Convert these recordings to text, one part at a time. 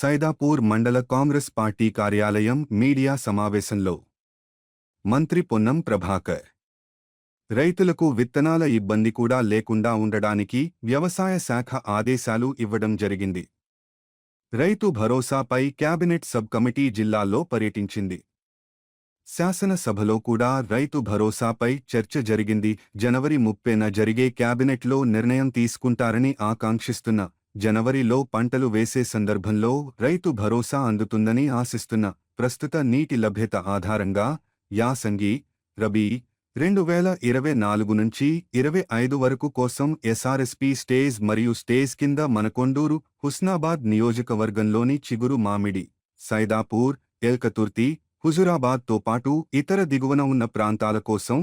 సైదాపూర్ మండల కాంగ్రెస్ పార్టీ కార్యాలయం మీడియా సమావేశంలో. మంత్రి పొన్నం ప్రభాకర్. రైతులకు విత్తనాల ఇబ్బంది కూడా లేకుండా ఉండడానికి వ్యవసాయ శాఖ ఆదేశాలు ఇవ్వడం జరిగింది. రైతు భరోసాపై క్యాబినెట్ సబ్ కమిటీ జిల్లాల్లో పర్యటించింది. శాసనసభలో కూడా రైతు భరోసాపై చర్చ జరిగింది. జనవరి ముప్పైన జరిగే క్యాబినెట్లో నిర్ణయం తీసుకుంటారని ఆకాంక్షిస్తున్న జనవరిలో పంటలు వేసే సందర్భంలో రైతు భరోసా అందుతుందని ఆశిస్తున్న ప్రస్తుత నీటి లభ్యత ఆధారంగా యాసంగి రబీ రెండు వేల ఇరవై నాలుగు నుంచి ఇరవై ఐదు వరకు కోసం ఎస్ఆర్ఎస్పి స్టేజ్ మరియు స్టేజ్ కింద మనకొండూరు హుస్నాబాద్ నియోజకవర్గంలోని చిగురు మామిడి సైదాపూర్ ఎల్కతుర్తి హుజురాబాద్తో పాటు ఇతర దిగువన ఉన్న ప్రాంతాల కోసం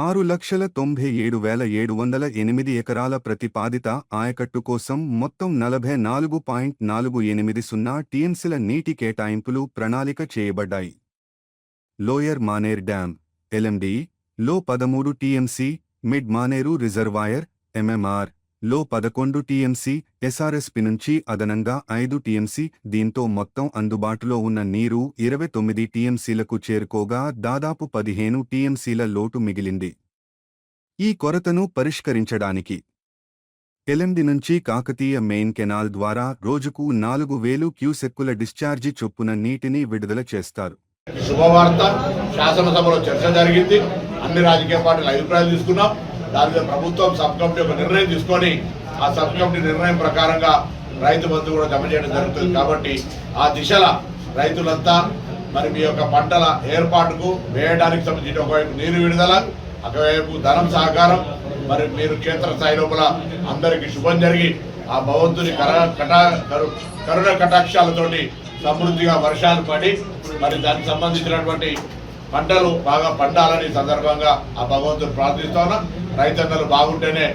ఆరు లక్షల తొంభై ఏడు వేల ఏడు వందల ఎనిమిది ఎకరాల ప్రతిపాదిత ఆయకట్టు కోసం మొత్తం నలభై నాలుగు పాయింట్ నాలుగు ఎనిమిది సున్నా టీఎంసీల నీటి కేటాయింపులు ప్రణాళిక చేయబడ్డాయి. లోయర్ మానేర్ డ్యాం ఎల్ఎండి లో పదమూడు TMC mid Maneru reservoir MMR లో పదకొండు టీఎంసీ ఎస్ఆర్ఎస్పి నుంచి అదనంగా ఐదు టీఎంసీ దీంతో మొత్తం అందుబాటులో ఉన్న నీరు ఇరవై తొమ్మిది టీఎంసీలకు చేరుకోగా దాదాపు పదిహేను టీఎంసీల లోటు మిగిలింది. ఈ కొరతను పరిష్కరించడానికి ఎలెండి నుంచి కాకతీయ మెయిన్ కెనాల్ ద్వారా రోజుకు నాలుగు వేలు క్యూసెక్కుల డిశ్చార్జి చొప్పున నీటిని విడుదల చేస్తారు. శుభవార్త. శాసనసభలో చర్చ జరిగింది. అన్ని రాజకీయ పార్టీలు అభిప్రాయాలు తీసుకున్నాం. దాని మీద ప్రభుత్వం సబ్ కమిటీ ఒక నిర్ణయం తీసుకొని ఆ సబ్ కమిటీ నిర్ణయం ప్రకారంగా రైతు బంధు కూడా జమ చేయడం జరుగుతుంది. కాబట్టి ఆ దిశల రైతులంతా మరి మీ యొక్క పంటల ఏర్పాటుకు వేయడానికి సంబంధించిన ఒకవైపు నీరు విడుదల ఒకవైపు ధనం సహకారం మరి మీరు క్షేత్రస్థాయి లోపల అందరికీ శుభం జరిగి ఆ భగవంతుని కర కటా కరు- కరుణ కటాక్షాలతోటి సమృద్ధిగా వర్షాలు పడి మరి దానికి సంబంధించినటువంటి పంటలు బాగా పండాలని సందర్భంగా ఆ భగవంతుని ప్రార్థిస్తా రైతన్నలు బాగుంటేనే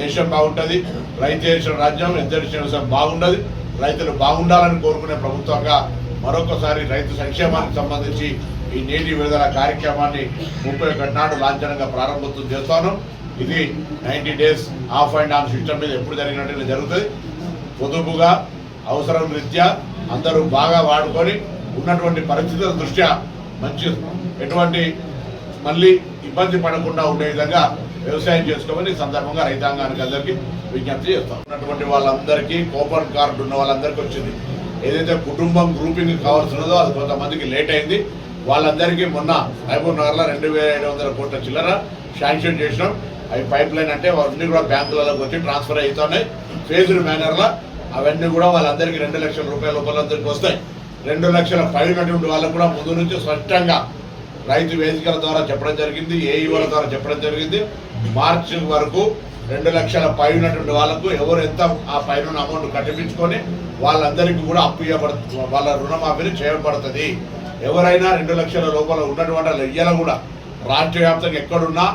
దేశం బాగుంటుంది రైతు చేసిన రాజ్యం ఇద్దరి బాగుండదు. రైతులు బాగుండాలని కోరుకునే ప్రభుత్వంగా మరొకసారి రైతు సంక్షేమానికి సంబంధించి ఈ నీటి విడుదల కార్యక్రమాన్ని ముప్పై ఒకటి నాడు లాంఛనంగా ప్రారంభోత్సవం చేస్తాను. ఇది ninety days off and on system మీద ఎప్పుడు జరిగినట్టు జరుగుతుంది. పొదుపుగా అవసరం రీత్యా అందరూ బాగా వాడుకొని ఉన్నటువంటి పరిస్థితుల దృష్ట్యా మంచి ఎటువంటి మళ్ళీ ఇబ్బంది పడకుండా ఉండే విధంగా వ్యవసాయం చేసుకోమని సందర్భంగా రైతాంగానికి అందరికీ విజ్ఞప్తి చేస్తాం ఉన్నటువంటి వాళ్ళందరికీ కూపన్ కార్డు ఉన్న వాళ్ళందరికీ వచ్చింది. ఏదైతే కుటుంబం గ్రూపింగ్ కావాల్సినదో అది కొంతమందికి లేట్ అయింది. వాళ్ళందరికీ మొన్న మహబూబ్ నగర్లో రెండు వేల ఐదు వందల కోట్ల చిల్లర శాంక్షన్ చేసినాం. అవి పైప్ లైన్ అంటే అవన్నీ కూడా బ్యాంకులలోకి వచ్చి ట్రాన్స్ఫర్ అవుతున్నాయి. ఫేజ్డ్ మేనర్లో అవన్నీ కూడా వాళ్ళందరికీ రెండు లక్షల రూపాయల లోపలందరికీ వస్తాయి. రెండు లక్షల పైనటువంటి వాళ్ళకు కూడా ముందు నుంచి స్పష్టంగా రైతు వేదికల ద్వారా చెప్పడం జరిగింది ఏఈఓల ద్వారా చెప్పడం జరిగింది. మార్చి వరకు రెండు లక్షల పైనటువంటి వాళ్ళకు ఎవరు ఎంత ఆ పైన అమౌంట్ కట్టిపించుకొని వాళ్ళందరికీ కూడా అప్పు ఇవ్వబడుతుంది వాళ్ళ రుణమాఫీని చేయబడుతుంది. ఎవరైనా రెండు లక్షల లోపల ఉన్నటువంటి వాళ్ళు ఇయ్యాల కూడా రాష్ట్ర వ్యాప్తంగా ఎక్కడున్నా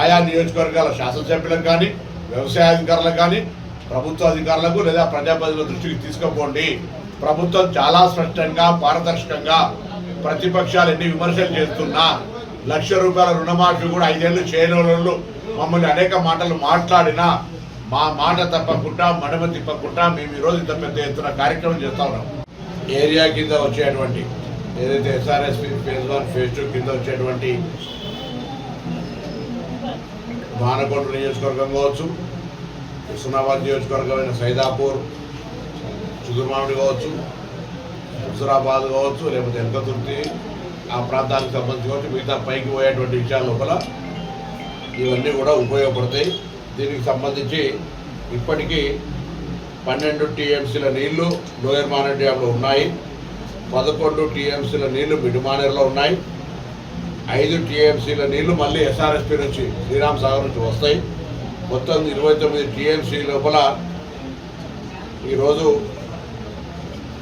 ఆయా నియోజకవర్గాల శాసనసభ్యులకు కానీ వ్యవసాయ అధికారులకు కానీ ప్రభుత్వ అధికారులకు లేదా ప్రజాప్రతినిధుల దృష్టికి తీసుకుపోండి. ప్రభుత్వం చాలా స్పష్టంగా పారదర్శకంగా ప్రతిపక్షాలు ఎన్ని విమర్శలు చేస్తున్నా లక్ష రూపాయల రుణమాఫీ కూడా ఐదేళ్ళు చేయని మమ్మల్ని అనేక మాటలు మాట్లాడినా మా మాట తప్పకుండా మడమ తిప్పకుండా మేము ఈరోజు ఇంత పెద్ద ఎత్తున కార్యక్రమం చేస్తా ఉన్నాం. ఏరియా కింద వచ్చేటువంటి ఏదైతే SRSP phase one phase two కింద వచ్చేటువంటి మానకొండ నియోజకవర్గం కావచ్చు హుస్నాబాద్ నియోజకవర్గమైన సైదాపూర్ చిగురుమామిడి కావచ్చు హుజురాబాద్ కావచ్చు లేకపోతే ఎనకతుర్తి ఆ ప్రాంతానికి సంబంధించి కావచ్చు మిగతా పైకి పోయేటువంటి విషయాల లోపల ఇవన్నీ కూడా ఉపయోగపడతాయి. దీనికి సంబంధించి ఇప్పటికీ పన్నెండు టీఎంసీల నీళ్ళు లోయర్ మానేర్ డ్యాంలో ఉన్నాయి. పదకొండు టీఎంసీల నీళ్ళు మిడిమానేర్లో ఉన్నాయి. ఐదు టీఎంసీల నీళ్ళు మళ్ళీ ఎస్ఆర్ఎస్పి నుంచి శ్రీరామ్ సాగర్ నుంచి వస్తాయి. మొత్తం ఇరవై తొమ్మిది టీఎంసీ లోపల ఈరోజు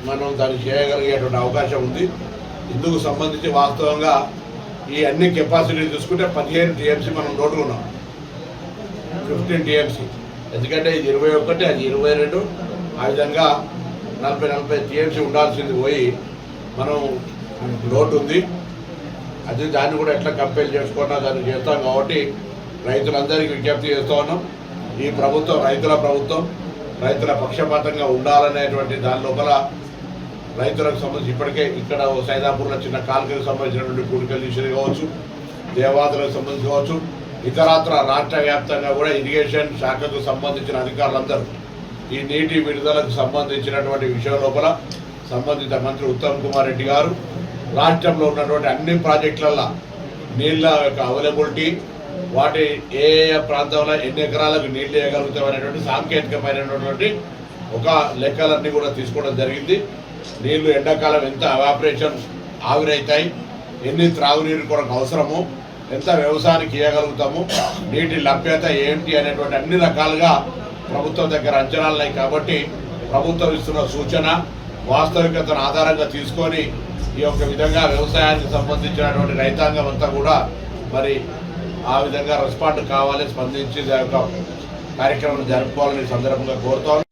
మనం దాన్ని చేయగలిగేటువంటి అవకాశం ఉంది. ఇందుకు సంబంధించి వాస్తవంగా ఈ అన్ని కెపాసిటీ చూసుకుంటే పదిహేను టీఎంసీ మనం నోటుకున్నాం. Fifteen TMC. ఎందుకంటే ఇది ఇరవై ఒకటి అది ఇరవై రెండు. ఆ విధంగా నలభై నలభై టీఎంసీ ఉండాల్సింది పోయి మనం లోటు ఉంది అది దాన్ని కూడా ఎట్లా కంపేర్ చేసుకున్నా దాన్ని చేస్తాం కాబట్టి రైతులందరికీ విజ్ఞప్తి చేస్తూ ఉన్నాం. ఈ ప్రభుత్వం రైతుల ప్రభుత్వం రైతుల పక్షపాతంగా ఉండాలనేటువంటి దాని లోపల రైతులకు సంబంధించి ఇప్పటికే ఇక్కడ ఓ సైదాపూర్లో చిన్న కాలుకలకు సంబంధించినటువంటి కూడికలు తీసేది కావచ్చు దేవాదులకు సంబంధించి కావచ్చు ఇతరత్ర రాష్ట్ర వ్యాప్తంగా కూడా ఇరిగేషన్ శాఖకు సంబంధించిన అధికారులందరూ ఈ నీటి విడుదలకు సంబంధించినటువంటి విషయం లోపల సంబంధిత మంత్రి ఉత్తమ్ కుమార్ రెడ్డి గారు రాష్ట్రంలో ఉన్నటువంటి అన్ని ప్రాజెక్టులలో నీళ్ళ యొక్క అవైలబిలిటీ వాటి ఏ ప్రాంతంలో ఎన్ని ఎకరాలకు నీళ్ళు వేయగలుగుతామనేటువంటి సాంకేతికమైనటువంటి ఒక లెక్కలన్నీ కూడా తీసుకోవడం జరిగింది. నీళ్ళు ఎండాకాలం ఎంత ఎవాపరేషన్ ఆవిరవుతాయి ఎన్ని త్రాగునీరు కొరకు అవసరము? ఎంత వ్యవసాయానికి ఇవ్వగలుగుతాము నీటి లభ్యత ఏంటి అనేటువంటి అన్ని రకాలుగా ప్రభుత్వం దగ్గర అంచనాలున్నాయి కాబట్టి ప్రభుత్వం ఇస్తున్న సూచన వాస్తవికతను ఆధారంగా తీసుకొని ఈ యొక్క విధంగా వ్యవసాయానికి సంబంధించినటువంటి రైతాంగం అంతా కూడా మరి ఆ విధంగా రెస్పాండ్ కావాలి స్పందించి దాని యొక్క కార్యక్రమం జరుపుకోవాలని సందర్భంగా కోరుతాను